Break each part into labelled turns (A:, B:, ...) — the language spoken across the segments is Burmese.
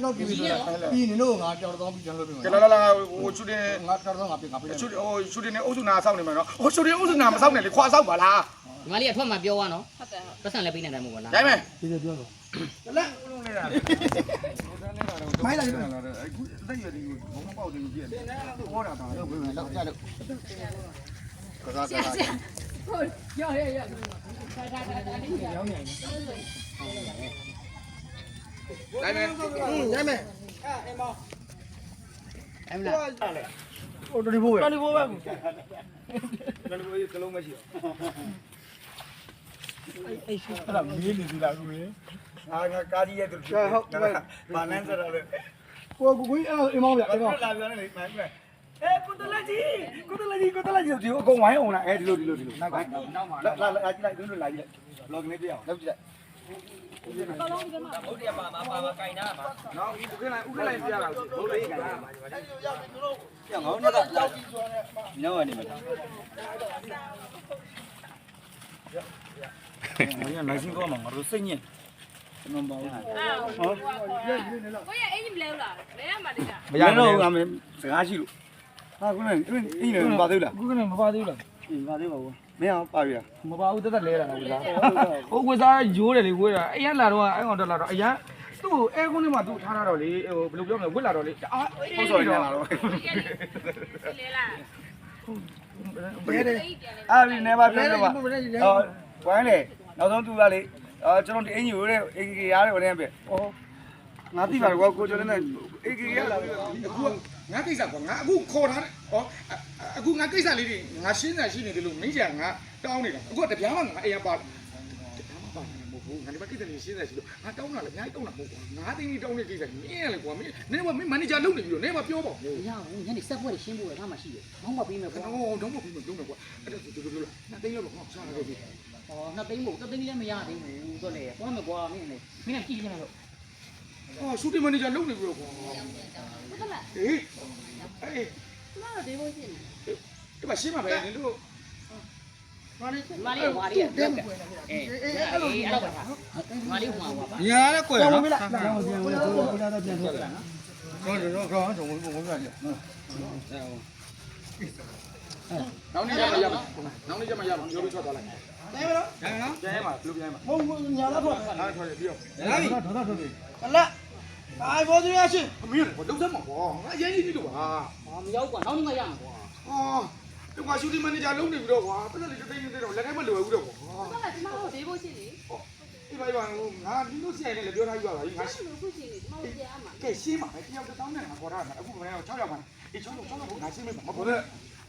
A: ကျွန်တော်ပြီးပြီပြီးနေလို့ငါကြောက်တော့ပြီးကျွန်တော်လုပ်ပြီ
B: ကဲလာလာလာဟိုရှူတင်
A: ငါကြောက်တော့ငါပြင်ငါပြင်
B: ရှူဟိုရှူတင်နဲ့အုပ်စုနာစောင့်နေမှာနော်ဟိုရှူတင်အုပ်စုနာမစောင့်နဲ့လေခွာစောင့်ပါလား
C: ဒီမလေးကထွက်မှာပြောသွားနော်
D: ဟုတ်တယ်
C: ပတ်စံလည်းပေးနေတယ်မို့ပါလား
B: ရိုင်းမယ်
A: ဒီလိုပြောတော့
B: မိုင်းလာတယ်အခုတက်ရတယ်ဘုံမပေါက်တယ်ကြည့်ရတယ်ဟောတာတာ
A: လုပ်ပြီးလောက်ကြလို့
B: ကစားကစား
D: ဟုတ်ရရရ
B: ရိုင်းမယ်
A: ရိုက်မယ်
C: အဲ့မလား
A: ဟိုတော်ဒီဘိုးပဲတော်ဒီဘိုးပဲ
B: ကလုံးမရှိ
A: အဲ့ဒါမင်းနေပြီလားကိုကြီး
B: အာငါကားကြီးရဲ့သူဘာနန်းစရာလဲ
A: ကိုကိုကြီးအဲ့အိမ်မောင်းပြအဲ့တော့
B: လာပြန်နေမိုင်းမယ်အဲကုတလက်ကြီးကုတလက်ကြီးကုတလက်ကြီးဒီအကုန်ဝိုင်းအောင်လားအဲဒီ လိုဒီလိုဒီလိုနောက်ပိုင်းနောက်မှာလာလာလာကြည့်လိုက်သူတို့လာကြည့်လိုက်လော့ကနေပြအောင်လောက်ကြည့်လိုက်နော်ဥက္ကလိုင်းဥက္ကလိုင်းပြရတာဘုလေးကလားပြန်ငေါနဲ့ကညောင်းနေမှာမင်းနိုင်စင်းကောမှာငါတို့စိတ်ညစ်ကျွန်တော်ပေါ့ဟုတ်
D: ကိုရအင်ကြီးမလဲဘူးလားလဲရမှာတည်းက
B: မရတော့ဘူးအမေစကားရှိလို့ဟာခုနကအင်းအင်းလည်းမပါသေးလား
A: ခုကနေမပါသေးဘူးလား
B: အင်းပါသေးပါဘူး မင်းအောင်ပါပြီလား
A: မပါဘူးတက်တက်လဲတာလားဝစားဟိုဝစားရိုးတယ်လေဝေးတာအရင်လာတော့အဲ့ကောင်တက်လာတော့အရင်သူ့ကိုအဲကုန်းထဲမှာသူ့ထားထားတော့လေဟိုဘယ်လိုပြောမလဲဝစ်လာတော့လေအာ
B: ဟုတ်ဆိုရင်လာတော့
D: လဲလား
A: ဘယ်တဲ့
B: အာဒီနေပါပြန်တော့ပါဟောဝိုင်းလေနောက်ဆုံးသူကလေအော်ကျွန်တော်ဒီအင်ကြီးကိုတဲ့အေကီရားတဲ့ဝင်နေပဲဩငါသိပါကွာကိုကျော်လည်းအေကီရားလာပြီအခု ငါကိစ္စကွာငါအခုခေါ်ထားတယ်ဟောအခုငါကိစ္စလေးတွေငါရှင်းတာရှိနေတယ်လို့မင်းကြီးကငါတောင်းနေတာအခုတပြားမှငါအေးရပါတပြားမှပါနေမဟုတ်ဘူးငါဒီမှာကိစ္စလေးရှင်းတာရှိလို့ငါတောင်းတာလည်းအများကြီးတောင်းတာမဟုတ်ဘူးငါသိနေတောင်းတဲ့ကိစ္စမင်းရလေကွာမင်းနည်းကမင်းမန်နေဂျာလုပ်နေပြီလို့နည်းကပြောပါဦး
C: မရဘူးညနေစက်ပွဲရှင်းဖို့ကမှရှိတယ်မောင်းမပေးမယ်ပေါ့
B: ဟောတော့မပြီးမလုံးတော့ကွာအဲ့ဒါတူတူတူနှစ်သိန်းလောက်တော့စားရပြီ
C: ဟောနှစ်သိန်းမို့တစ်သိန်းလည်းမရသေးဘူးတော့လေသွားမယ်ကွာမင်းလည်းမင်းလည်းကြည့်ကြမယ်လို့
B: ဟောရှူတင်မန်နေဂျာလုပ်နေပြီတော့ကွာ
D: ဟုတ်လား
B: ဟေးအေး
D: ကျမတို့ဒေးဖို့ရှိနေ
B: ဒီမှာရှင်းပါပဲနင်တို့
C: ဒီမလေးဟွာလေးအေးအဲ့လိုပဲမလေးဟွာဟွာပါ
B: ညာလည်းကွယ်နော်
A: ပြန်ပြန်ပြန်ပြန်ပြန်ပြန်ထွက်လာနော်တော့တော့တော့တော့ဝင်ဝင်ပြန်ကြ
B: နောက်နေ့ကျမှရပါနောက်နေ့ကျမှရပါပြောပြီးထွက်သွားလိုက်ကျဲမလားကျဲနော်ကျဲမှာဘယ်လိုကျဲမှာ
A: မဟုတ်ညာလာတော့
B: ဟာထွက်ရပြီးတော့
A: လာပြီတော့တော့တော့အလက် အိုင်ဘောဒီရရှိ
B: အမေကလုံးစမ်းမှာပေါ့ငါအရင်ကြီးလို့ပါ
C: ဟောမရောက်ကွာနောက်နေ့မှရမှာကွာ
B: ဟာဒီမှာရှူတင်မန်နေဂျာလုပ်နေပြီတော့ကွာပတ်သက်လေးတိတ်တိတ်တော့လက်ထဲမလွယ်ဘူးတော့ကွာ
D: ဟုတ်လားကျမတို့ဒေးဖို့ရှိနေ
B: ဒီပါပါငါဒီလိုဆရာနဲ့လည်းပြောထားပြီးပါပါငါ
D: ရှိလို့ခုရှိနေကျမတို့ပြန်အမှာ
B: ကဲရှင်းပါမယ်တယောက်တောင်းနေမှာခေါ်တာအခုမနေ့က6ရောက်ပါအေး6ရောက်6ရောက်ငါရှင်းမယ်မခေါ်နဲ့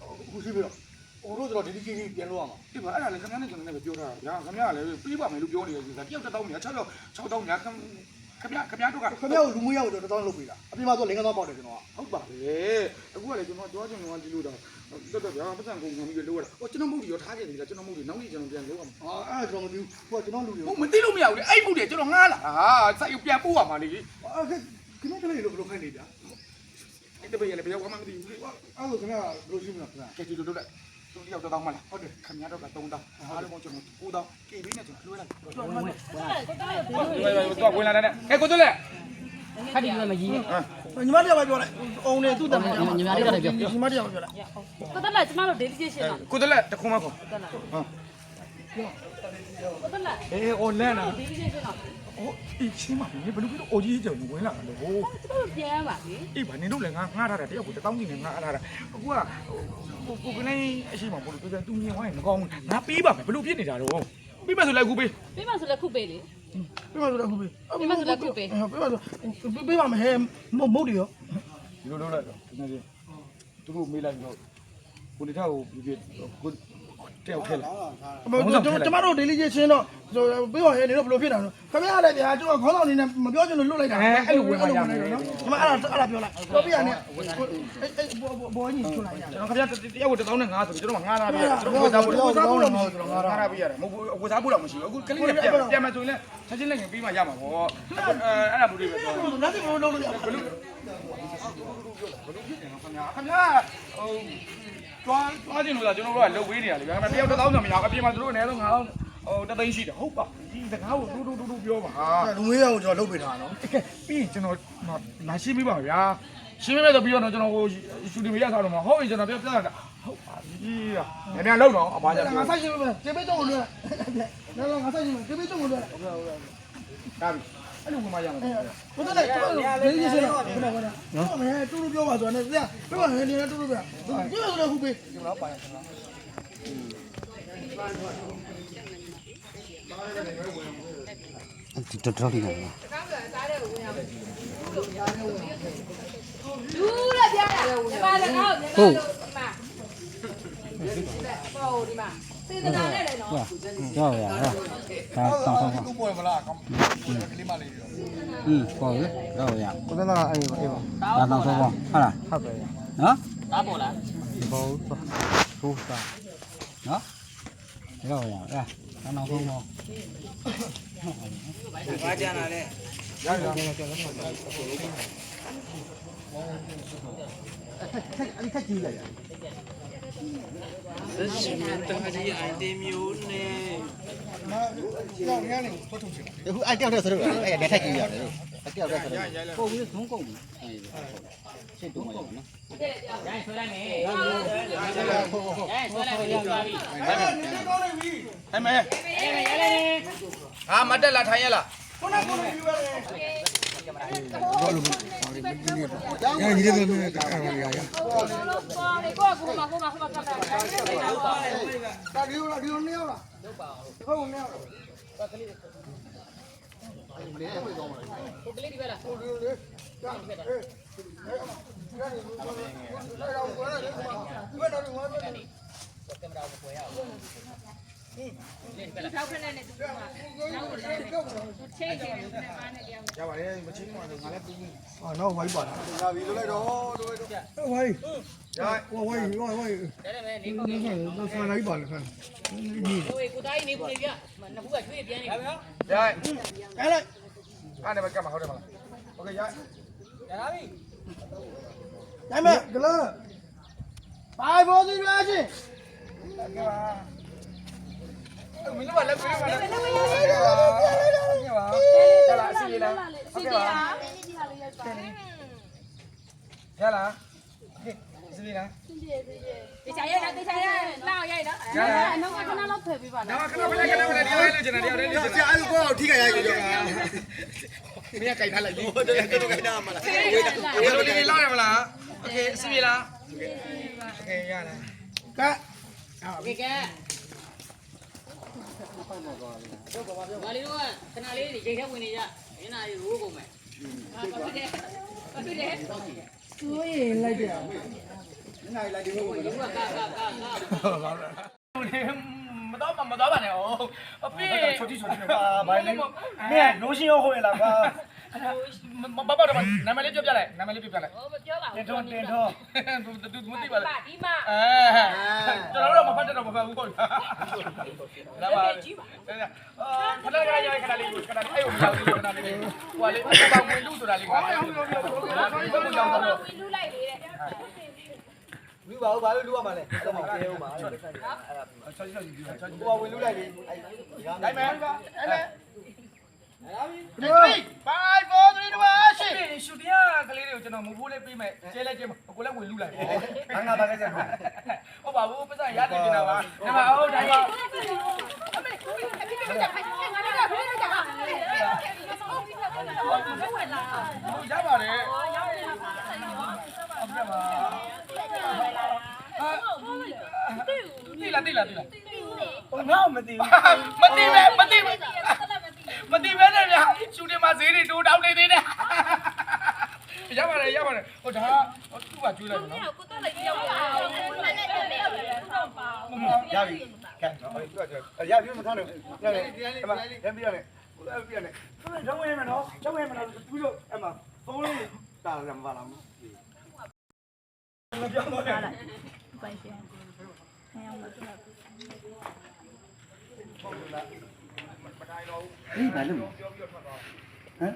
A: အခုရှိပြီတော့ဟိုတို့ဆိုတော့ဒီဒီကြီးပြန်လို့ရမှာ
B: ဒီမှာအဲ့ဒါလည်းခင်ဗျားနဲ့ကျွန်တော်နဲ့ပဲပြောထားတာဗျာခင်ဗျားကလည်းပြီးပါမယ်လို့ပြောနေတယ်ဆိုတာတယောက်တောင်းနေ6ရောက်6တောင်းညာ ခင်ဗျာခင်ဗျားတို့က
A: ခင်ဗျားကိုလူမွေးရောက်တော့တောင်းလုပ်ပေးတာအပြင်မှာဆိုလင်္ကာတော့ပေါက်တယ်ကျွန်တော်က
B: ဟုတ်ပါလေအခုကလည်းကျွန်တော်ကြွားချင်တော့ဒီလိုတော့တော်တော်ဗျာပတ်စံကုန်ခံပြီးလို့ရတာဟိုကျွန်တော်မုတ်ဒီရောထားခဲ့သေးလားကျွန်တော်မုတ်ဒီနောက်နေ့ကျွန်တော်ပြန်လုပ်အောင်
A: အာအဲ့ကျွန်တော်မသိဘူးဟိုကျွန်တော်လူတွေ
B: ဟိုမသိလို့မရဘူးလေအဲ့မုတ်တွေကျွန်တော်ငားလာဟာစိုက်ရပြန်ပို့ရမှာလေ
A: အဲ့ခင်ဗျားကလေးလို့ဘယ်လိုခိုင်းနေကြ
B: အဲ့တပည့်ရလည်းဘယ်ရောက်မှမသိဘူးလေ
A: အဲ့လိုခင်ဗျားဘယ်လိုရှိမလားခင်ဗျာ
B: ကဲဒီလိုလုပ်လိုက် သူတယောက်တောင်းမှလားဟုတ်တယ်ခင်ဗျားတို့က3000အားလုံးကျွန်တော်9တောင်းကေဘီနဲ့ကျွန်တော်လွှဲလိုက်
D: ဟုတ်လားကိုတော့ဒေးဖို့
B: တော့ဝင်လာတယ်ကဲကိုတို့လေ
C: ခက်တယ်လည်းမကြီးနဲ့
A: ညီမတရားပဲပြောလိုက်အုံနေသူ့တမန်
C: ညီမလေးကလည်းပြော
A: ညီမတရားပဲပြောလိုက်
D: ကိုတော့လားကျမတို့ဒေးလေးရှင်းတာ
B: ကိုတို့လေတခုမှခေါ်
D: ကိုတော့ လား
B: အေးဟိုလန့်တာ
D: ဒေးလေးရှင်းတာ
B: ဟိုအချင်းမဘယ်လိုဖြစ်လို့အိုကြီးကြောင်ဝင်လာတယ်ဟို
D: ကျမတို့ပြန်ရပါလေ
B: အေးဘာနေတော့လဲငါငားထားတာတယောက်ကိုတောင်းကြည့်နေငါအားထားတာအခုကကိုကိုကနေအရှိမဘလို့သူသူမြင်ဝိုင်းမကောင်းဘူးငါပေးပါမယ်ဘလို့ဖြစ်နေတာတော့ပြီးမှဆိုလိုက်ခုပေး
D: ပြီးမှဆိုလည်းခုပေးလေ
A: ပြပါဆိုတော့ခုပေး
D: ပြီးမှဆိုလည်းခုပေး
A: ပြပါဆိုပေးပါမယ်ဟဲ့မုတ်တယ်ရော
B: ဒီလိုလုပ်လိုက်တော့ဒီနေ့သူတို့မေးလိုက်တော့ကိုနေထားကိုပြပြကို တယောက်ထဲလာ
A: ကျမတို့ daily ချင်းတော့ပေးပါဟဲ့နေတော့ဘယ်လိုဖြစ်တာလဲခင်ဗျားလည်းဗျာကျွန်တော်ခေါင်းဆောင်နေနဲ့မပြောချင်လို့လွတ်လိုက်တာအဲ့လိုဝင်ပါရမယ်နော်ကျမအဲ့ဒါအဲ့ဒါပြောလိုက်ပြောပြရနဲ့အဲ့အဲ့ဘောကြီးချွတ်လိုက်ရ
B: ကျွန်တော်ခင်ဗျာတယောက်ကို1000နဲ့5ဆိုကျွန်တော်ငားလာပြီကျွန်တော်ဝစားဖို့ဝစားဖို့တော့မဟုတ်ကျွန်တော်ငားလာပြီရတယ်မဟုတ်ဝစားဖို့တော့မရှိဘူးအခုကလေးနဲ့ပြန်ပြန်မှဆိုရင်လည်းချက်ချင်းလက်ရင်ပြီးမှရမှာပေါ့အဲအဲ့ဒါဘူးတွေပဲပြော
A: ဘူးလက်တွေဘယ်လိုလုပ်လို့ရ
B: ဘ လို့ဘလို့ဖြစ်နေတော့ခင်ဗျာခင်ဗျာဟိုတွားတွားကျင်လို့လားကျွန်တော်တို့ကလုတ်ဝေးနေရလေဗျာခင်ဗျာတယောက်1000ဆိုမရဘူးအပြင်မှာသူတို့အနည်းဆုံး9000ဟိုတသိန်းရှိတယ်ဟုတ်ပါဒီစကားကိုတူတူတူတူပြောပါဟာ
A: လူငွေရအောင်ကျွန်တော်လုပ်ပေးထားနော်
B: ကဲပြီးရင်ကျွန်တော်လာရှင်းပြပါဗျာရှင်းပြမယ်ဆိုပြီးတော့ကျွန်တော်ဟိုရှူတင်မရစားတော့မှာဟုတ်ပြီကျွန်တော်ပြောပြတာဟုတ်ပါပြီညညလုံးတော့အမကြီး
A: ငါဆိုင်ရှင်မယ်တေးပေးတော့လို့နော်နော်ငါဆိုင်ရှင်မယ်တေးပေးတော့လို့
B: ဒါပြီ အဲ့လိုဝင်မရမှာ
A: ဘုဒ္ဓလည်းတော်တော်လေးကြီးစရာဘယ်လိုလဲနော်မင်းတူတူပြောပါဆိုတော့တရားပြောပါဟင်းနေတူတူပြောပြောဆိုတော့ခုပေးကျွန်တော်ပါရကျွန်တော်ဒီ
E: တော်တော်လေးနော်
D: တကားကစားတဲ့ဝင်ရမယ်လူလည်းပြရတာဒီမှာလည်းကောက်နေတော့ဒီမှာဟိုဒီမှာ စေတနာနဲ့လည်းနော်
E: ရောရရဒါတောင်းဆောင်
A: ခုပေါ်မလားကောင်းကလေးမလေးရော
E: อืมပေါ်ရရောရ
A: ကိုယ်ကအေးပါအေးပါ
E: ဒါတောင်းဆောင်ပါဟုတ်လား
A: ဟုတ်ပဲ
E: နော်
C: သားပေါ်လား
A: ဘောသိုးတာ
E: နော်ရောရရဒါတောင်းဆောင်ပါ
B: ဘာကြမ်းလာလဲရရ
A: အဲ့ဒီခက်ကြီးလိုက်
E: အခုအဲ့တယောက်တည်းဆိုတော့အဲ့ဒါထက်ကြည့်ရတယ်လို့အဲ့တယောက်တည်းဆိုတော့ပုံပြီးသုံးကုန်ပြီအဲ့ရှင်းတော့နော်
C: ရိုင်းဆွဲလိုက်မယ်ရိုင်းဆွဲလိုက်မယ်ကြာပြီ
B: ဟဲ့မဲ
C: အေးမရလဲ
B: ဟာမတက်လာထိုင်ရလား
A: ရညီလေးပဲအဲ့ဒါရရရ
D: ပေါ် လေကိုကကိုမကိုမကိုမကပ်တာ
A: ဒါဒီလိုဒီလိုနေရလားဟုတ်နေရ
C: ကိုကလေးဒီပဲလား
A: ဟိုဒီလိုလေကြာအေးအဲ့ဒါဒီကတော့ငါပဲ
D: ထောက်ခနဲ့နဲ့တူမှာနောက်ကိုလည်းချိန်ချိန်နဲ့မားနဲ့ကြောင်
B: ရပါတယ်မချင်းတော့ငါလည်းပြီး
A: အာတော့ဝိုင်းပါလားလာပြီလို့လိုက်တော့တို့တို့ဝိုင်း
B: ရ
A: ဝိုင်းဝိုင်းဝိုင်း
C: ဒါလည်းမယ်နေ
A: ဒီ
C: ကို
A: နေ့ကတော့ဆန်လိုက်ပါလေခဏဒီ
C: ဟိုကိုသားကြီးနေကိုနေပြနှစ်ခုကချွေးပြန်နေပြီ
B: ရ
A: အဲ့လိုက်
B: အဲ့ဒါပဲကမှာဟုတ်တယ်မလားโอเคရ
A: ဒါမဲ့ကလာဘိုင်ဘောဒီရချင်း
B: ကဲပါ မင်းတို့ကလည်းပြေးပါလားပြေးပါရလားအစီရလား
D: စီတီယာ
B: ရလားစီရလား
D: တေချာရဲတေချာရဲလောက်ရဲနော်အဲ့နောက်ကခဏလောက်ဖယ်ပေးပါနော်
B: ခဏခဏခဏခဏဒီလိုလေးကျင်တယ်ဒီလိုလေးကျင်တယ်
A: ကြာအဲ့ကိုတော့ထိခိုင်ရပြီတော့
B: မင်းကကြိုက်ထားလိုက်ပြီ
A: ဟုတ်တယ်ကတော့ခိုင်တာမလား
B: ဒီလိုလေးလောက်ရမလားโอเคစီရလားโอเคရလား
A: ကဲ
C: ကဲကဲ ဘာလို့ကခဏလေးရိတ်ထဲဝင်နေကြမင်းသားကြီးရိုးကုန်မယ်ဟာဘာဖြစ်လဲဘာဖြစ်လဲ
A: သူရင်လိုက်တယ်
C: ရိုးကကကကက
B: မတော့မတော့ပါနဲ့哦အဖေ
A: ချွတ်တိချွတ်တိပါဘိုင်လေးမင်းလိုရှင်ရောဟိုရလားကွာ
B: မဘာဘာနာမည်လေးပြောပြလိုက်နာမည်လေးပြောပြလိုက်
D: ဟိုမပြောပါဘူး
A: တင်ထွန်းတင်ထွန်း
B: သူသူမသိပါလား
D: ဒီမှာ
B: အဲကျွန်တော်တို့မဖတ်တော့မဖတ်ဘူးပေါ့လာပါအာခဏခဏရခဏလေးခဏလေးအဲ့ကိုကြောက်ခဏလေးဟိုလေဘာဝင်လို့ဆိုတာလေးကဟုတ်ဟုတ်ဟုတ်ဟုတ်ကြောက်တော့
D: ဝင်လူလိုက်လေတဲ့
A: လူပါဦးဘာလို့လူရမှာလဲအဲ့တော့မပြေဦးပါအဲ့ဒါ
B: ချက်ချက်ယူချက်ချက်
A: ဟိုကဝင်လူလိုက်လေအဲ့
B: တိုင်းမယ်အဲ့လေ 5 4 3 2 1ရှူတရားကလေးတွေကိုကျွန်တော်မဖိုးလေးပေးမယ်ကျဲလဲကျဲကိုလည်းဝင်လူလိုက်ပေါ့
A: ဘာငါဘာကစား
B: ဟုတ်ပါဘူးပတ်စံရတည်နေတာပါဒီမှာဟုတ်တိုင်းပါ
D: အမေကိုယ်ကပြည့်ပြည့်ကြခိုင်းငါလည်းပြည့်ပြည့်ကြပါဟုတ်ပြီဟုတ်ဝင်လာ
B: ဟုတ်ရပါတယ်
D: ရောက်နေတာပါဆက်ရော
B: ဟုတ်ပြပါ
D: ဟုတ်ပြီ
B: တိလာတိလာတိလာ
A: ဟိုငါ့မသိဘူး
B: မတိပဲမတိပဲ မတိပဲနဲ့ဗျာရှူတင်မှာဈေးတွေတိုးတောင်းနေသေးတယ်ရပါတယ်ရပါတယ်ဟိုဒါဟိုသူ့ကကျွေးလိုက်မယ်နော်
D: ကိုတော့လည်းရောက်လာဘူးနဲ့နဲ့နဲ့တော့ပါ
A: ရပြီကဲတော့သူကရပြီမထားနဲ့ရတယ်အမရပြီရတယ်ဟိုလည်းပြရတယ်ကျောင်းဝင်မယ်နော်ကျောင်းဝင်မယ်နော်ပြီးတော့အမဖုန်းလေးတာရမှာလားမပြောတော့ရတယ်
E: ဒီဘာလို့ဟမ်